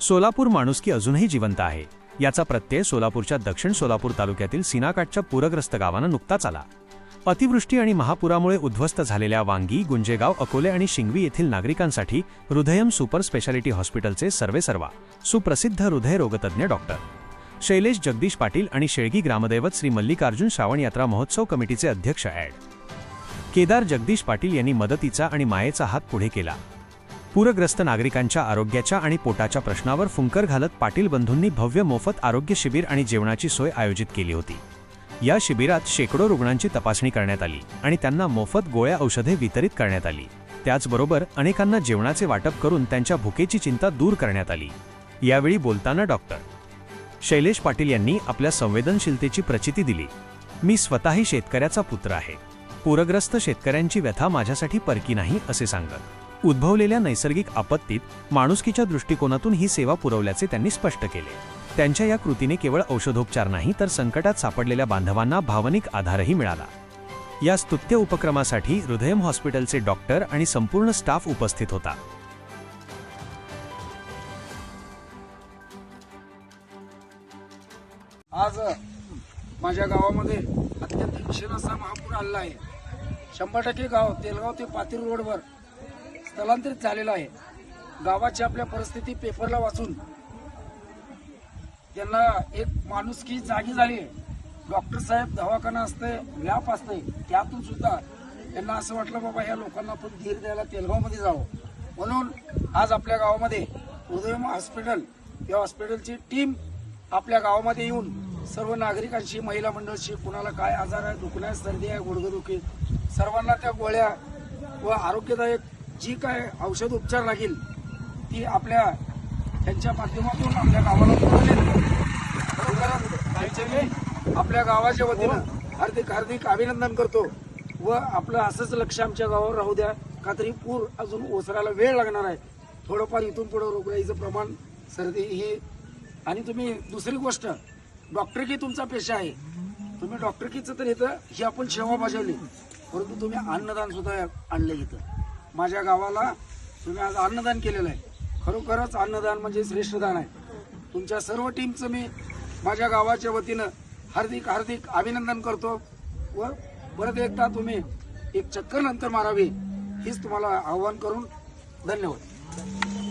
सोलापूर माणुसकी अजूनही जिवंत आहे. याचा प्रत्यय सोलापूरच्या दक्षिण सोलापूर तालुक्यातील सिनाकाठच्या पूरग्रस्त गावानं नुकताच आला. अतिवृष्टी आणि महापुरामुळे उद्ध्वस्त झालेल्या वांगी गुंजेगाव अकोले आणि शिंगवी येथील नागरिकांसाठी हृदयम सुपर स्पेशालिटी हॉस्पिटलचे सर्वेसर्वा सुप्रसिद्ध हृदयरोगतज्ञ डॉक्टर शैलेश जगदीश पाटील आणि शेळगी ग्रामदैवत श्री मल्लिकार्जुन श्रावण यात्रा महोत्सव कमिटीचे अध्यक्ष ॲड. केदार जगदीश पाटील यांनी मदतीचा आणि मायेचा हात पुढे केला. पूरग्रस्त नागरिकांच्या आरोग्याच्या आणि पोटाच्या प्रश्नावर फुंकर घालत पाटील बंधूंनी भव्य मोफत आरोग्य शिबिर आणि जेवणाची सोय आयोजित केली होती. या शिबिरात शेकडो रुग्णांची तपासणी करण्यात आली आणि त्यांना मोफत गोळ्या औषधे वितरित करण्यात आली. त्याचबरोबर अनेकांना जेवणाचे वाटप करून त्यांच्या भुकेची चिंता दूर करण्यात आली. यावेळी बोलताना डॉक्टर शैलेश पाटील यांनी आपल्या संवेदनशीलतेची प्रचिती दिली. मी स्वतःही शेतकऱ्याचा पुत्र आहे. पूरग्रस्त शेतकऱ्यांची व्यथा माझ्यासाठी परकी नाही असे सांगत. उद्भवलेल्या नैसर्गिक आपत्तीत माणुसकीच्या दृष्टिकोनातून ही सेवा पुरवल्याचे त्यांनी स्पष्ट केले. त्यांच्या या कृतीने केवळ औषधोपचार नाही तर संकटात सापडलेल्या बांधवांना भावनिक आधारही मिळाला. या स्तुत्य उपक्रमासाठी हृदयम हॉस्पिटलचे डॉक्टर आणि संपूर्ण स्टाफ उपस्थित होता. आज माझ्या गावामध्ये अत्यंत भीषण असा महापूर आला आहे. शंभर टक्के गाव तेलगाव ते पातीर रोडवर स्थलांतरित झालेलं आहे. गावाची आपल्या परिस्थिती पेपरला वाचून त्यांना एक माणुसकी जागी झाली. आहे डॉक्टर साहेब दवाखाना असते व्याप असते त्यातून सुद्धा त्यांना असं वाटलं बाबा या लोकांना आपण धीर द्यायला तेलगावमध्ये जावं. म्हणून आज आपल्या गावामध्ये उदयम हॉस्पिटल या हॉस्पिटलची टीम आपल्या गावामध्ये येऊन सर्व नागरिकांशी महिला मंडळशी कुणाला काय आजार आहे दुखण्यास सर्दी आहे गुडघेदुखी सर्वांना त्या गोळ्या व आरोग्यदायक जी काय औषध उपचार लागेल ती आपल्या त्यांच्या माध्यमातून आपल्या गावाला पुरवली. मी आपल्या गावाच्या वतीनं हार्दिक हार्दिक अभिनंदन करतो. व आपलं असंच लक्ष आमच्या गावावर राहू द्या. का तरी पूर अजून ओसरायला वेळ लागणार आहे. थोडंफार इथून पुढं रोगराईचं प्रमाण सर्दी ही. आणि तुम्ही दुसरी गोष्ट डॉक्टरकी तुमचा पेशा आहे. तुम्ही डॉक्टरकीचं तर इथं ही आपण सेवा बजावली. परंतु तुम्ही अन्नदान सुद्धा आणलं इथं. माझ्या गावाला तुम्ही आज अन्नदान केलेलं आहे. खरोखरच अन्नदान म्हणजे श्रेष्ठदान आहे. तुमच्या सर्व टीमचं मी माझ्या गावाच्या वतीनं हार्दिक हार्दिक अभिनंदन करतो व परत एकदा तुम्ही एक चक्कर नंतर मारावी हीच तुम्हाला आव्हान करून धन्यवाद.